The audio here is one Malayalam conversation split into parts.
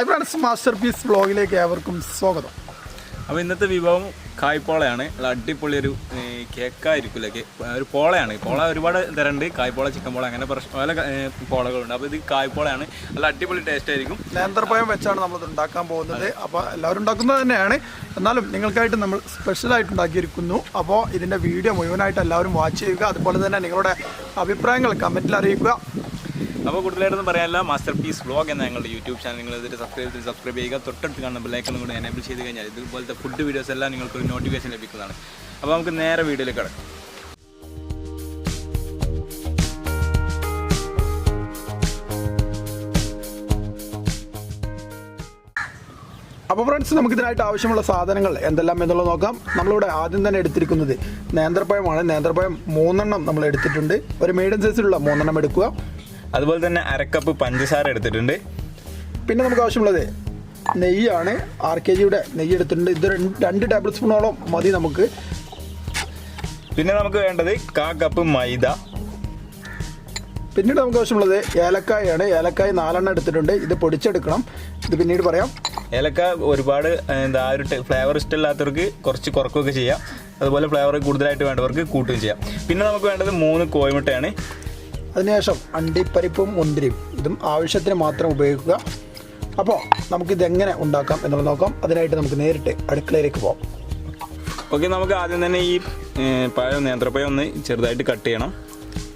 ഹൈ ഫ്രണ്ട്സ് മാസ്റ്റർ പീസ് വ്ളോഗിലേക്ക് ഏവർക്കും സ്വാഗതം. അപ്പോൾ ഇന്നത്തെ വിഭവം കായ്പോളയാണ്. അടിപൊളി ഒരു കേക്കായിരിക്കില്ലേ? ഒരു പോളയാണ്. പോള ഒരുപാട് തരണ്ട്. കായ്പോള ചിക്കൻ പോള അങ്ങനെ പ്രശ്നം പല പോളകളുണ്ട്. അപ്പോൾ ഇത് കായ്പോളയാണ്. നല്ല അടിപൊളി ടേസ്റ്റ് ആയിരിക്കും. നേന്ത്രപ്പഴം വെച്ചാണ് നമ്മളിത് ഉണ്ടാക്കാൻ പോകുന്നത്. അപ്പോൾ എല്ലാവരും ഉണ്ടാക്കുന്നത് തന്നെയാണ്. എന്നാലും നിങ്ങൾക്കായിട്ട് നമ്മൾ സ്പെഷ്യലായിട്ട് ഉണ്ടാക്കിയിരിക്കുന്നു അപ്പോൾ ഇതിന്റെ വീഡിയോ മുഴുവനായിട്ട് എല്ലാവരും വാച്ച് ചെയ്യുക. അതുപോലെ തന്നെ നിങ്ങളുടെ അഭിപ്രായങ്ങൾ കമന്റിൽ അറിയിക്കുക. അപ്പോൾ കൂടുതലായിട്ടൊന്നും പറയാനില്ല. മാസ്റ്റർ പീസ് വ്ളോഗ് എന്ന ഞങ്ങളുടെ യൂട്യൂബ് ചാനൽ നിങ്ങൾ ഇതിൽ സബ്സ്ക്രൈബ് ചെയ്ത് സബ്സ്ക്രൈബ് ചെയ്യുക. തൊട്ടടുത്ത് കാണുന്ന ബെല്ലൈക്കണും കൂടെ എനേബിൾ ചെയ്ത് കഴിഞ്ഞാൽ ഇതുപോലത്തെ ഫുഡ് വീഡിയോസ് എല്ലാം നിങ്ങൾക്ക് ഒരു നോട്ടിഫിക്കേഷൻ ലഭിക്കുന്നതാണ്. അപ്പോൾ നമുക്ക് നേരെ വീഡിയോയിലേക്ക് കിടക്കാം. അപ്പോൾ ഫ്രണ്ട്സ് നമുക്ക് ഇതിനായിട്ട് ആവശ്യമുള്ള സാധനങ്ങൾ എന്തെല്ലാം എന്നുള്ളത് നോക്കാം. നമ്മളിവിടെ ആദ്യം തന്നെ എടുത്തിരിക്കുന്നത് നേന്ത്രപ്പഴമാണ്. നേന്ത്രപ്പഴം മൂന്നെണ്ണം നമ്മൾ എടുത്തിട്ടുണ്ട്. ഒരു മീഡിയം സൈസിലുള്ള മൂന്നെണ്ണം എടുക്കുക. അതുപോലെ തന്നെ അരക്കപ്പ് പഞ്ചസാര എടുത്തിട്ടുണ്ട്. പിന്നെ നമുക്ക് ആവശ്യമുള്ളത് നെയ്യാണ്. ആർ കെ ജിയുടെ നെയ്യ് എടുത്തിട്ടുണ്ട്. ഇത് രണ്ട് രണ്ട് ടേബിൾ സ്പൂണോളം മതി നമുക്ക്. പിന്നെ നമുക്ക് വേണ്ടത് കാ കപ്പ് മൈദ. പിന്നീട് നമുക്ക് ആവശ്യമുള്ളത് ഏലക്കായാണ്. ഏലക്കായ നാലെണ്ണം എടുത്തിട്ടുണ്ട്. ഇത് പൊടിച്ചെടുക്കണം. ഇത് പിന്നീട് പറയാം. ഏലക്ക ഒരുപാട് എന്താ ഒരു ഫ്ലേവർ ഇഷ്ടമില്ലാത്തവർക്ക് കുറച്ച് കുറക്കുകയൊക്കെ ചെയ്യാം. അതുപോലെ ഫ്ലേവർ കൂടുതലായിട്ട് വേണ്ടവർക്ക് കൂട്ടുകയും ചെയ്യാം. പിന്നെ നമുക്ക് വേണ്ടത് മൂന്ന് കോഴിമുട്ടയാണ്. അതിനുശേഷം അണ്ടിപ്പരിപ്പും മുന്തിരിയും ഇതും ആവശ്യത്തിന് മാത്രം ഉപയോഗിക്കുക. അപ്പോൾ നമുക്കിതെങ്ങനെ ഉണ്ടാക്കാം എന്നുള്ളത് നോക്കാം. അതിനായിട്ട് നമുക്ക് നേരിട്ട് അടുക്കളയിലേക്ക് പോകാം ഓക്കെ നമുക്ക് ആദ്യം തന്നെ ഈ പഴം നേന്ത്രപ്പഴം ഒന്ന് ചെറുതായിട്ട് കട്ട് ചെയ്യണം.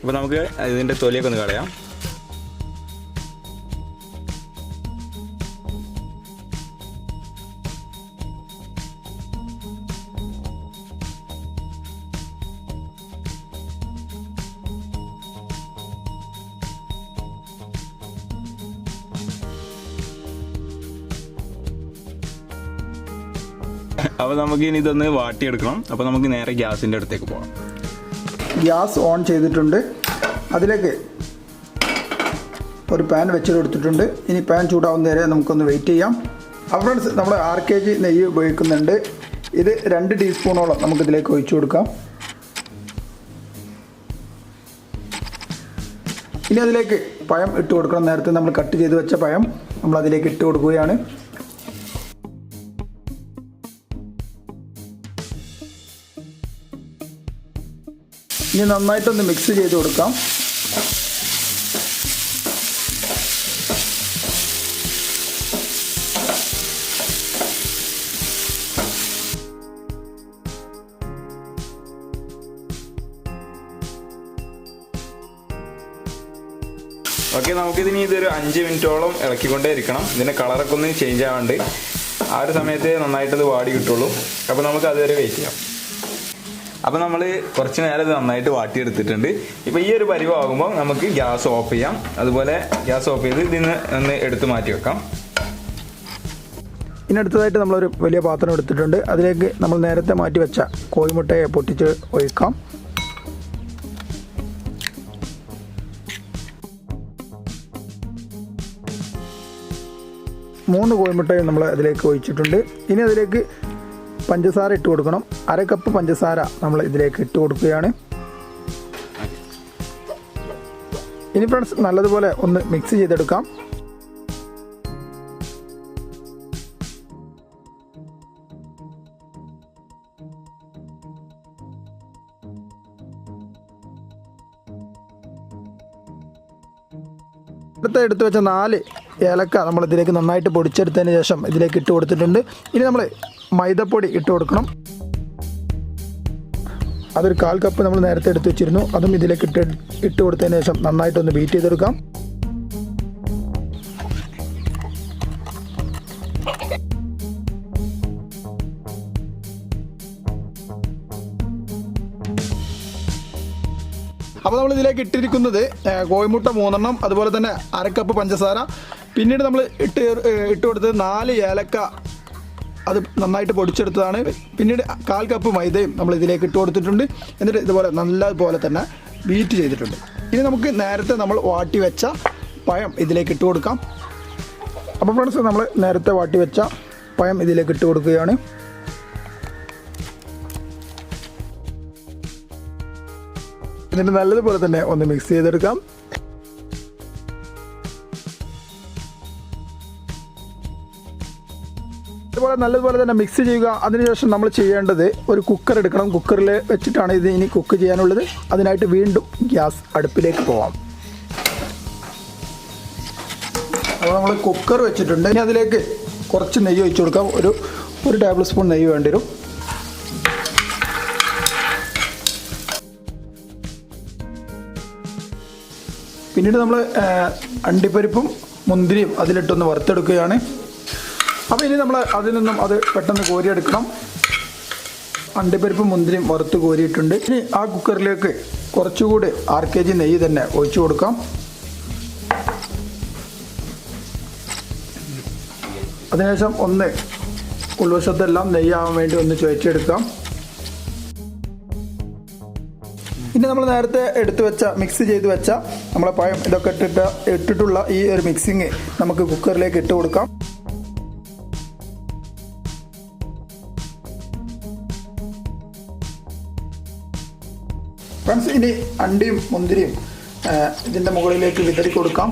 അപ്പോൾ നമുക്ക് ഇതിന്റെ തൊലിയൊക്കെ ഒന്ന് കളയാം. അപ്പോൾ നമുക്ക് ഇനി ഇതൊന്ന് വാട്ടിയെടുക്കണം. അപ്പോൾ നമുക്ക് നേരെ ഗ്യാസിന്റെ അടുത്തേക്ക് പോകാം ഗ്യാസ് ഓൺ ചെയ്തിട്ടുണ്ട്. അതിലേക്ക് ഒരു പാൻ വെച്ച് കൊടുത്തിട്ടുണ്ട് ഇനി പാൻ ചൂടാവുന്ന നേരെ നമുക്കൊന്ന് വെയിറ്റ് ചെയ്യാം. അപ്പോൾ ഫ്രണ്ട്സ് നമ്മൾ ആറ് കെ ജി നെയ്യ് ഉപയോഗിക്കുന്നുണ്ട്. ഇത് രണ്ട് ടീസ്പൂണോളം നമുക്കിതിലേക്ക് ഒഴിച്ചു കൊടുക്കാം. ഇനി അതിലേക്ക് പഴം ഇട്ട് കൊടുക്കണം. നേരത്തെ നമ്മൾ കട്ട് ചെയ്ത് വെച്ച പഴം നമ്മൾ അതിലേക്ക് ഇട്ട് കൊടുക്കുകയാണ്. ഇനി നന്നായിട്ടൊന്ന് മിക്സ് ചെയ്ത് കൊടുക്കാം. ഓക്കെ നമുക്കിതിനി ഇതൊരു അഞ്ച് മിനിറ്റോളം ഇളക്കിക്കൊണ്ടേ ഇരിക്കണം. ഇതിന്റെ കളറൊക്കെ ഒന്ന് ചേഞ്ച് ആവാണ്ട്. ആ ഒരു സമയത്ത് നന്നായിട്ടത് വാടി കിട്ടുള്ളൂ. അപ്പോൾ നമുക്ക് അതുവരെ വെയിറ്റ് ചെയ്യാം. അപ്പോൾ നമ്മൾ കുറച്ച് നേരം നന്നായിട്ട് വാട്ടിയെടുത്തിട്ടുണ്ട്. ഇപ്പോൾ ഈ ഒരു പരിവാകുമ്പോൾ നമുക്ക് ഗ്യാസ് ഓഫ് ചെയ്യാം. അതുപോലെ ഗ്യാസ് ഓഫ് ചെയ്ത് ഇതിൽ ഒന്ന് എടുത്തു മാറ്റി വെക്കാം. ഇനി അടുത്തതായിട്ട് നമ്മളൊരു വലിയ പാത്രം എടുത്തിട്ടുണ്ട്. അതിലേക്ക് നമ്മൾ നേരത്തെ മാറ്റി വെച്ച കോഴിമുട്ടയെ പൊട്ടിച്ച് ഒഴിക്കാം. മൂന്ന് കോഴിമുട്ടയും നമ്മൾ അതിലേക്ക് ഒഴിച്ചിട്ടുണ്ട്. ഇനി അതിലേക്ക് പഞ്ചസാര ഇട്ട് കൊടുക്കണം. അര കപ്പ് പഞ്ചസാര നമ്മൾ ഇതിലേക്ക് ഇട്ട് കൊടുക്കുകയാണ്. ഇനി ഫ്രണ്ട്സ് നല്ലതുപോലെ ഒന്ന് മിക്സ് ചെയ്തെടുക്കാം. അടുത്ത എടുത്തു വെച്ച നാല് ഏലക്ക നമ്മൾ ഇതിലേക്ക് നന്നായിട്ട് പൊടിച്ചെടുത്തതിന് ശേഷം ഇതിലേക്ക് ഇട്ട് കൊടുത്തിട്ടുണ്ട്. ഇനി നമ്മൾ മൈദപ്പൊടി ഇട്ട് കൊടുക്കണം. അതൊരു കാൽ കപ്പ് നമ്മൾ നേരത്തെ എടുത്തു വെച്ചിരുന്നു. അതും ഇതിലേക്ക് ഇട്ട് ഇട്ട് കൊടുത്തതിന് ശേഷം നന്നായിട്ടൊന്ന് ബീറ്റ് ചെയ്തെടുക്കാം. അപ്പോൾ നമ്മൾ ഇതിലേക്ക് ഇട്ടിരിക്കുന്നത് കോഴിമുട്ട മൂന്നെണ്ണം അതുപോലെ തന്നെ അരക്കപ്പ് പഞ്ചസാര. പിന്നീട് നമ്മൾ ഇട്ട് ഇട്ട് കൊടുത്തത് നാല് ഏലക്ക അത് നന്നായിട്ട് പൊടിച്ചെടുത്തതാണ്. പിന്നീട് കാൽ കപ്പ് മൈദയും നമ്മൾ ഇതിലേക്ക് ഇട്ട് കൊടുത്തിട്ടുണ്ട്. എന്നിട്ട് ഇതുപോലെ നല്ലതുപോലെ തന്നെ ബീറ്റ് ചെയ്തിട്ടുണ്ട്. ഇനി നമുക്ക് നേരത്തെ നമ്മൾ വാട്ടി വെച്ച പഴം ഇതിലേക്ക് ഇട്ട് കൊടുക്കാം. അപ്പോൾ ഫ്രണ്ട്സ് നമ്മൾ നേരത്തെ വാട്ടി വെച്ച പഴം ഇതിലേക്ക് ഇട്ട് കൊടുക്കുകയാണ്. എന്നിട്ട് നല്ലതുപോലെ തന്നെ ഒന്ന് മിക്സ് ചെയ്തെടുക്കാം. അതുപോലെ നല്ലതുപോലെ തന്നെ മിക്സ് ചെയ്യുക. അതിനുശേഷം നമ്മൾ ചെയ്യേണ്ടത് ഒരു കുക്കർ എടുക്കണം. കുക്കറിൽ വെച്ചിട്ടാണ് ഇത് ഇനി കുക്ക് ചെയ്യാനുള്ളത്. അതിനായിട്ട് വീണ്ടും ഗ്യാസ് അടുപ്പിലേക്ക് പോവാം. അപ്പോൾ നമ്മൾ കുക്കർ വെച്ചിട്ടുണ്ട്. ഇനി അതിലേക്ക് കുറച്ച് നെയ്യ് ഒഴിച്ചു കൊടുക്കാം. ഒരു ഒരു ടേബിൾ സ്പൂൺ നെയ്യ് വേണ്ടി വരും. പിന്നീട് നമ്മൾ അണ്ടിപ്പരിപ്പും മുന്തിരിയും അതിലിട്ടൊന്ന് വറുത്തെടുക്കുകയാണ്. അപ്പോൾ ഇനി നമ്മൾ അതിൽ നിന്നും അത് പെട്ടെന്ന് കോരിയെടുക്കണം. അണ്ടിപ്പരിപ്പ് മുന്തിരിയും വറുത്ത് കോരിയിട്ടുണ്ട്. ഇനി ആ കുക്കറിലേക്ക് കുറച്ചുകൂടി ആർ കെ ജി നെയ്യ് തന്നെ ഒഴിച്ചു കൊടുക്കാം. അതിനുശേഷം ഒന്ന് ഉൾവശത്തെല്ലാം നെയ്യാവാൻ വേണ്ടി ഒന്ന് ചുവച്ചെടുക്കാം ഇനി നമ്മൾ നേരത്തെ എടുത്തു വെച്ച മിക്സ് ചെയ്ത് വെച്ച നമ്മളെ പഴം ഇതൊക്കെ ഇട്ടിട്ട് ഇട്ടിട്ടുള്ള ഈ ഒരു മിക്സിങ് നമുക്ക് കുക്കറിലേക്ക് ഇട്ട് കൊടുക്കാം. ഫ്രണ്ട്സ് ഇനി അണ്ടിയും മുന്തിരിയും ഇതിന്റെ മുകളിലേക്ക് വിതറി കൊടുക്കാം.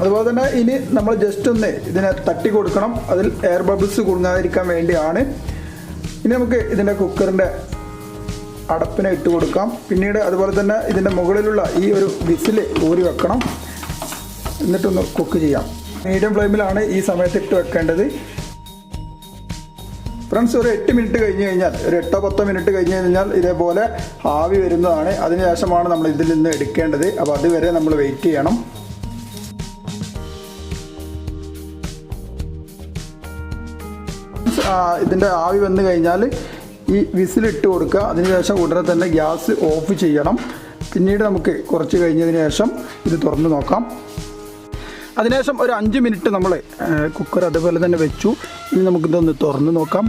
അതുപോലെ തന്നെ ഇനി നമ്മൾ ജസ്റ്റ് ഒന്ന് ഇതിനെ തട്ടി കൊടുക്കണം. അതിൽ എയർ ബബിൾസ് കുടുങ്ങാതിരിക്കാൻ വേണ്ടിയാണ്. ഇനി നമുക്ക് ഇതിന്റെ കുക്കറിന്റെ അടപ്പിനെ ഇട്ട് കൊടുക്കാം. പിന്നീട് അതുപോലെ തന്നെ ഇതിന്റെ മുകളിലുള്ള ഈ ഒരു വിസിൽ ഊരി വെക്കണം. എന്നിട്ടൊന്ന് കുക്ക് ചെയ്യാം. മീഡിയം ഫ്ലെയിമിലാണ് ഈ സമയത്ത് ഇട്ട് വെക്കേണ്ടത്. ഫ്രണ്ട്സ് ഒരു എട്ട് മിനിറ്റ് കഴിഞ്ഞ് കഴിഞ്ഞാൽ ഒരു എട്ടോ പത്തോ മിനിറ്റ് കഴിഞ്ഞ് കഴിഞ്ഞാൽ ഇതേപോലെ ആവി വരുന്നതാണ്. അതിനുശേഷമാണ് നമ്മൾ ഇതിൽ നിന്ന് എടുക്കേണ്ടത്. അപ്പോൾ അതുവരെ നമ്മൾ വെയിറ്റ് ചെയ്യണം. ഇതിന്റെ ആവി വന്നു കഴിഞ്ഞാൽ ഈ വിസിലിട്ട് കൊടുക്കുക. അതിനുശേഷം ഉടനെ തന്നെ ഗ്യാസ് ഓഫ് ചെയ്യണം. പിന്നീട് നമുക്ക് കുറച്ച് കഴിഞ്ഞതിന് ശേഷം ഇത് തുറന്ന് നോക്കാം. അതിനുശേഷം ഒരു അഞ്ച് മിനിറ്റ് നമ്മൾ കുക്കർ അതുപോലെ തന്നെ വെച്ചു. ഇനി നമുക്കിതൊന്ന് തുറന്ന് നോക്കാം.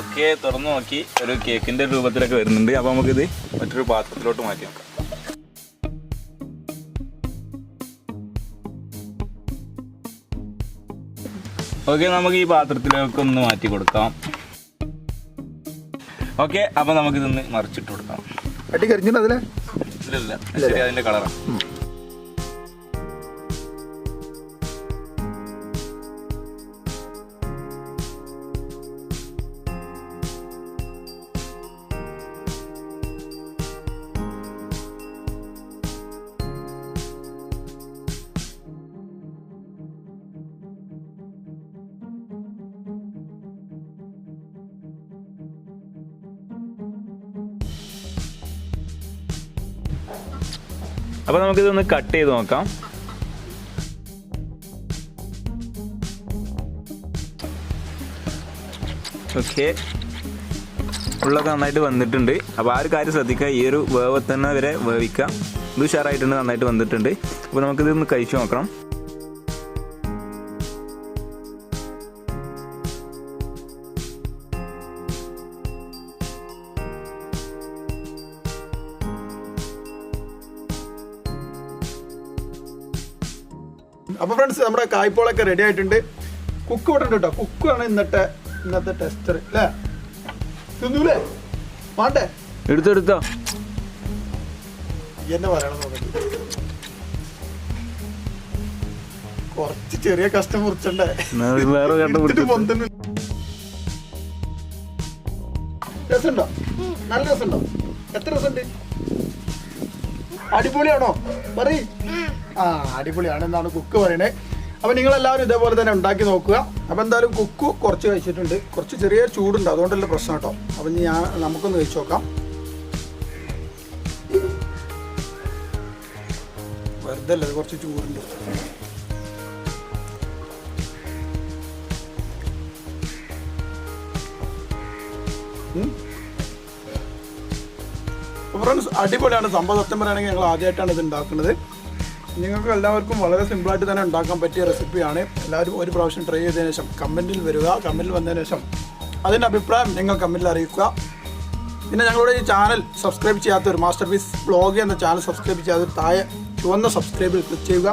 ഓക്കെ തുറന്നു നോക്കി. ഒരു കേക്കിന്റെ രൂപത്തിലൊക്കെ വരുന്നുണ്ട്. അപ്പോൾ നമുക്കിത് മറ്റൊരു പാത്രത്തിലോട്ട് മാറ്റി നോക്കാം. ഓക്കെ നമുക്ക് ഈ പാത്രത്തിലേക്ക് ഒന്ന് മാറ്റി കൊടുക്കാം. ഓക്കെ അപ്പം നമുക്കിതൊന്ന് മറിച്ചിട്ട് കൊടുക്കാം. അടി കരിഞ്ഞിട്ട് അതിലെ? ഇല്ല ശരി അതിന്റെ കളറാണ് അപ്പൊ നമുക്കിതൊന്ന് കട്ട് ചെയ്ത് നോക്കാം. ഓക്കെ ഉള്ളൊക്കെ നന്നായിട്ട് വന്നിട്ടുണ്ട്. അപ്പോൾ ആ ഒരു കാര്യം ശ്രദ്ധിക്കുക. ഈ ഒരു വേവ് തന്നെ വരെ വേവിക്കുക. ഇത് ഉഷാറായിട്ടുണ്ട് നന്നായിട്ട് വന്നിട്ടുണ്ട്. അപ്പോൾ നമുക്കിതൊന്ന് കഴിച്ചു നോക്കണം. അപ്പോൾ ഫ്രണ്ട്സ് നമ്മുടെ കായ്പോളൊക്കെ റെഡി ആയിട്ടുണ്ട്. കുക്ക് ഇവിടെ ഉണ്ട് കേട്ടോ കുക്കാണ് ഇന്നത്തെ ഇന്നത്തെ ടെസ്റ്റർ അല്ലേ തിന്നൂലേ? വാണ്ടേ എടുത്തെടുത്തോ എന്നെ പറയണം നോക്കട്ടെ കുറച്ച് ചെറിയ കഷ്ടം മുറിച്ചണ്ടേ വേറെ. രസമുണ്ടോ? നല്ല രസമുണ്ടോ? എത്ര രസമുണ്ട്? അടിപൊളിയാണോ? പറയ്. ആ അടിപൊളിയാണ്. എന്നാണ് കുക്ക് പറയണേ? അപ്പം നിങ്ങൾ എല്ലാവരും ഇതേപോലെ തന്നെ ഉണ്ടാക്കി നോക്കുക. അപ്പോൾ എന്തായാലും കുക്ക് കുറച്ച് കഴിച്ചിട്ടുണ്ട്. കുറച്ച് ചെറിയ ചൂടുണ്ട്. അതുകൊണ്ടല്ല പ്രശ്നം കേട്ടോ. അപ്പം ഞാൻ നമുക്കൊന്ന് കഴിച്ചു നോക്കാം. വെറുതെ അല്ല കുറച്ച് ചൂടുണ്ട്. ഫ്രണ്ട്സ് അടിപൊളിയാണ്. സംഭവം സത്യം പറയുകയാണെങ്കിൽ ഞങ്ങൾ ആദ്യമായിട്ടാണ് ഇത് ഉണ്ടാക്കുന്നത്. നിങ്ങൾക്ക് എല്ലാവർക്കും വളരെ സിമ്പിളായിട്ട് തന്നെ ഉണ്ടാക്കാൻ പറ്റിയ റെസിപ്പിയാണ്. എല്ലാവരും ഒരു പ്രാവശ്യം ട്രൈ ചെയ്തതിനു ശേഷം കമന്റിൽ വരിക. കമന്റിൽ വന്നതിന് ശേഷം അതിന്റെ അഭിപ്രായം നിങ്ങൾ കമന്റിൽ അറിയിക്കുക. പിന്നെ ഞങ്ങളുടെ ഈ ചാനൽ സബ്സ്ക്രൈബ് ചെയ്യാത്തവർ മാസ്റ്റർ പീസ് ബ്ലോഗ് എന്ന ചാനൽ സബ്സ്ക്രൈബ് ചെയ്യാതെ താഴെ ചുവന്ന സബ്സ്ക്രൈബിൽ ക്ലിക്ക് ചെയ്യുക.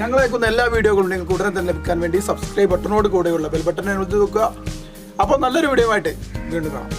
ഞങ്ങൾ അയക്കുന്ന എല്ലാ വീഡിയോകളും നിങ്ങൾക്ക് ഉടനെ തന്നെ ലഭിക്കാൻ വേണ്ടി സബ്സ്ക്രൈബ് ബട്ടണോട് കൂടെയുള്ള ബെൽ ബട്ടൺ എഴുതി നോക്കുക അപ്പോൾ നല്ലൊരു വീഡിയോ ആയിട്ട് വീണ്ടും കാണാം.